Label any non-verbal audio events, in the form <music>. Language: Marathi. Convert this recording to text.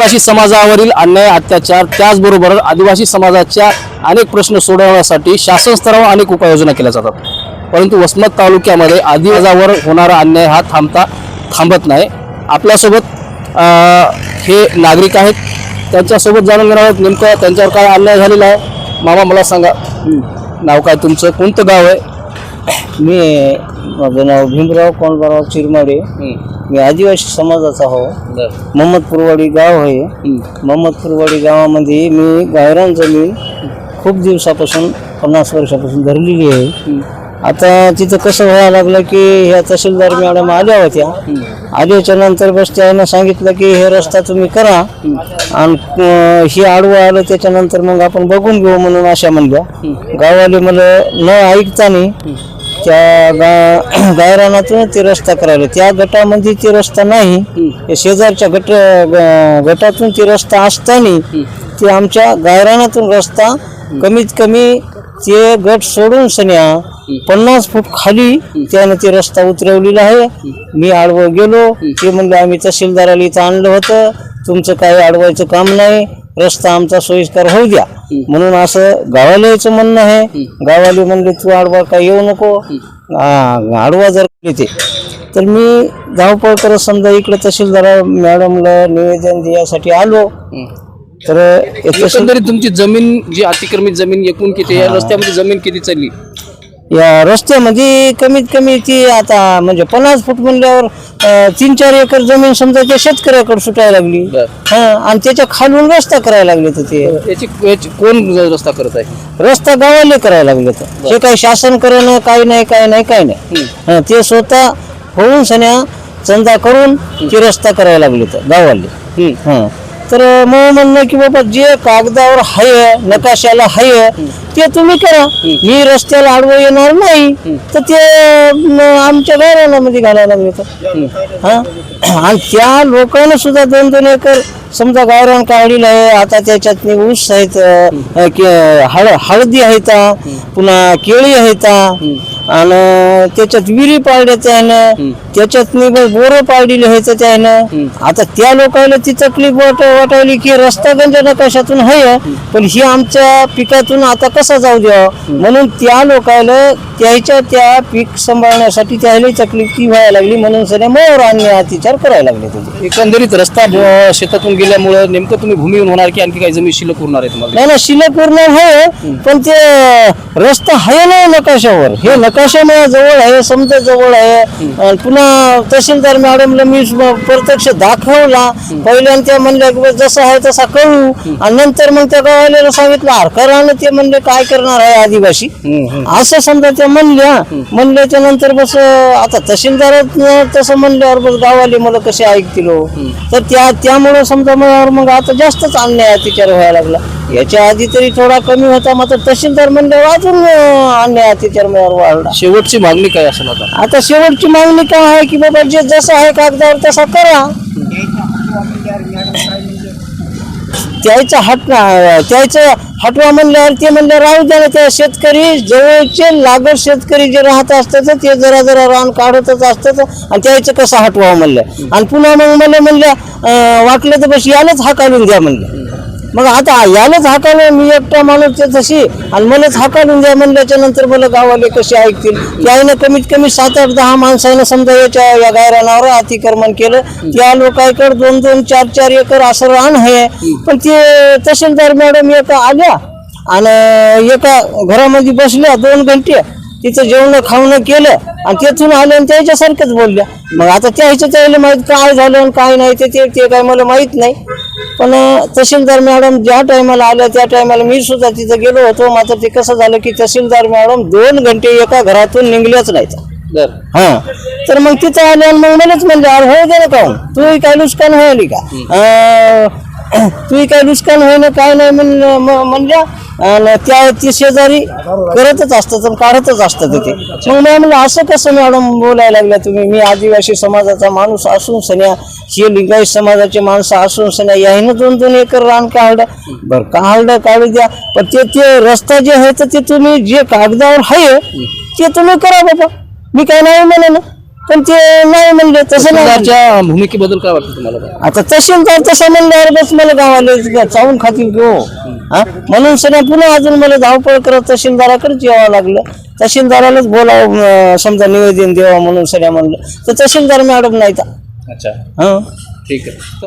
आदिवासी समाजावरील अन्याय अत्याचार त्याचबरोबर आदिवासी समाजाच्या अनेक प्रश्न सोडवण्यासाठी शासन स्तरावर अनेक उपाययोजना केल्या जातात. परंतु वसमत तालुक्यामध्ये आदिवासावर होणारा अन्याय हा थांबता थांबत नाही. आपल्यासोबत हे नागरिक आहेत. त्यांच्यासोबत जाणून घेणार आहोत नेमकं त्यांच्यावर काय अन्याय झालेला आहे. मामा मला सांगा. नाव काय तुमचं? कोणतं गाव आहे? मी माझं नाव भीमराव कोंडराव चिरमाडे. मी आदिवासी समाजाचा हो. मोहम्मदपूरवाडी गाव आहे. मोहम्मदपूरवाडी गावामध्ये मी गायरान जमीन खूप दिवसापासून पन्नास वर्षापासून धरलेली आहे. आता तिथं कसं व्हायला लागलं की ह्या तहसीलदार मॅडम आल्या होत्या. आल्याच्यानंतर बस त्यानं सांगितलं की हे रस्ता तुम्ही करा. आणि हे आडवं आलं त्याच्यानंतर मग आपण बघून घेऊ म्हणून अशा म्हणल्या. गाववाले मला न ऐकताना त्या गा गायरानातून ते रस्ता करायला त्या गटामध्ये ते रस्ता नाही. शेजारच्या गट ग- गटातून ते रस्ता असताना ते आमच्या गायरानातून रस्ता कमीत कमी ते गट सोडून सन्या पन्नास फूट खाली त्यानं ते रस्ता उतरवलेला आहे. मी आडवं गेलो. ते म्हणलं आम्ही तहसीलदाराला इथं आणलं होतं. तुमचं काही अडवायचं काम नाही. रस्ता आमचा सोयीस्कर होऊ द्या. म्हणून असं गावाला म्हणणं आहे. गावाले म्हणले तू आडवा काय येऊ नको. आडवा जर ते तर मी धावपळ करत समजा इकडे तहसीलदार मॅडमला निवेदन द्यायसाठी आलो. तर एकंदरीत तुमची जमीन जी अतिक्रमित जमीन एकूण किती? या रस्त्यामध्ये जमीन किती चालली? या रस्त्यामध्ये कमीत कमी ती आता म्हणजे पन्नास फूट म्हणल्यावर तीन चार एकर जमीन समजा त्या शेतकऱ्याकडे सुटायला लागली. हा आणि त्याच्या खालून रस्ता करायला लागले तर ते. याची याची कोण रस्ता करत आहे? रस्ता गावाले करायला लागले तर. हे काही शासन करणं काही नाही काही नाही काही नाही. हा, ते स्वतः होऊन सण्या चंदा करून ते रस्ता करायला लागले तर गावाले. हा. तर मग म्हणणं की बाबा जे कागदावर आहे नकाशाला आहे ते तुम्ही करा. मी रस्त्याला आडवं येणार नाही तर ते आमच्या गायरानामध्ये घालायला लागले तर हा? आणि त्या लोकांना सुद्धा दोन दोन एकर समजा गायरान काढलेलं आहे आता त्याच्यात ऊस आहेत हळ हळदी आहेत पुन्हा केळी आहेत आणि त्याच्यात विहिरी पाळल्या त्यानं त्याच्यात बोरं पाळलेली आहेत त्यानं आता त्या लोकांना ती तकलीफ वाट वाटावली की रस्ता गंज नकाशातून आहे पण ही आमच्या पिकातून आता कसा जाऊ द्यावा म्हणून त्या लोकांना त्याच्या त्या पीक सांभाळण्यासाठी त्याला तकलीफ ती व्हायला लागली म्हणून सगळ्या मोर आणि अत्याचार करायला लागले तुझे एकंदरीत रस्ता शेतातून गेल्यामुळे नेमकं तुम्ही भूमीहून होणार की आणखी काही जमीन शिल्लक उरणार आहे तुम्हाला? नाही ना शिल्लक पूर्ण आहे पण ते रस्ता आहे ना नकाशावर. हे नकाशामुळे जवळ आहे समजा जवळ आहे पुन्हा तहसीलदार मॅडमला मी प्रत्यक्ष दाखवला. पहिल्यांदा त्या म्हणल्या जसं आहे तसा करू. आणि नंतर मग त्या गावाला सांगितलं हरकरानं ते म्हणले काय करणार आहे आदिवासी? असं समजा त्या म्हणल्या. म्हणल्याच्या नंतर बस आता तहसीलदार तसं म्हणल्यावर बस गावाले मला कसे ऐकतील हो? तर त्या त्यामुळे समजा मग मग आता जास्तच अन्याय अत्याचार व्हायला लागला. याच्या आधी तरी थोडा कमी होता मात्र तहसीलदार म्हणल्यावर अजून अन्याय अत्याचार मग वाढला. शेवटची मागणी काय असेल आता? आता शेवटची मागणी काय? आहे की बाबा जे जसं आहे कागदावर तसा करा. त्याचं हट त्याचं हटवा म्हणल्यावर ते म्हणलं राहू द्या ना त्या शेतकरी जवळचे लागत शेतकरी जे राहत असतात ते जरा जरा रान काढतच असतात आणि त्याचं कसं हटवा म्हणलं? आणि पुन्हा मग मला म्हणल्या वाटलं तर बस यालाच हाकालून द्या म्हणलं. मग आता यालाच हाकालून मी एकटा माणूस ते तशी आणि मलाच हाकालून द्या म्हणल्याच्या नंतर मला गावाले कसे ऐकतील? यायनं कमीत कमी सात आठ दहा माणसानं समजा याच्या या गायरानावर अतिक्रमण केलं. त्या लोकांकडे दोन दोन चार चार एकर असं रान आहे पण ते तहसीलदार मॅडम एका आल्या आणि एका घरामध्ये बसल्या दोन घंटे. तिचं जेवण खावणं केलं आणि तेथून आले आणि त्याच्यासारखंच बोलल्या. मग आता त्या ह्याच्या त्याला माहीत काय झालं आणि काय नाही ते ते काय मला माहीत नाही. पण तहसीलदार मॅडम ज्या टायमाला आल्या त्या टायमाला मी सुद्धा तिथं गेलो होतो. मात्र ते कसं झालं की तहसीलदार मॅडम दोन घंटे एका घरातून निघल्याच नाहीत. हा. तर मग तिथं आले आणि मग मलाच म्हणले अरे हो दे ना काहून? तू काय नुकसान व्हायली का? <clears throat> तू काय नुकसान होईना काय नाही म्हण म- म्हणल्या. आणि त्या ती शेजारी करतच असतात आणि काढतच असतात ते मग मी म्हणलं असं कसं मॅडम बोलायला लागल्या तुम्ही? मी आदिवासी समाजाचा माणूस असून सन्या हे लिंगायत समाजाचे माणसं असून सन्या याहीनं दोन दोन एकर रान काढलं. बरं काढलं काढू द्या. पण ते ते रस्ता जे आहे तर ते तुम्ही जे कागदावर आहे ते तुम्ही करा बाबा. मी काय नाही म्हणा ना पण ते नाही म्हणले तसं नाही. तहसीलदारच्या भूमिकेबद्दल काय वाटतं तुम्हाला? आता तहसीलदार तसं बस मला गावाला चावून खातील की हो. हा? म्हणून सगळ्या पुन्हा अजून मला धावपळ करत तहसीलदाराकडेच यावं लागलं. तहसीलदारालाच बोलावं अं, समजा निवेदन द्यावं म्हणून सगळ्या म्हणलं. तर तहसीलदार मॅडम नाही तर अच्छा. हं? ठीक आहे.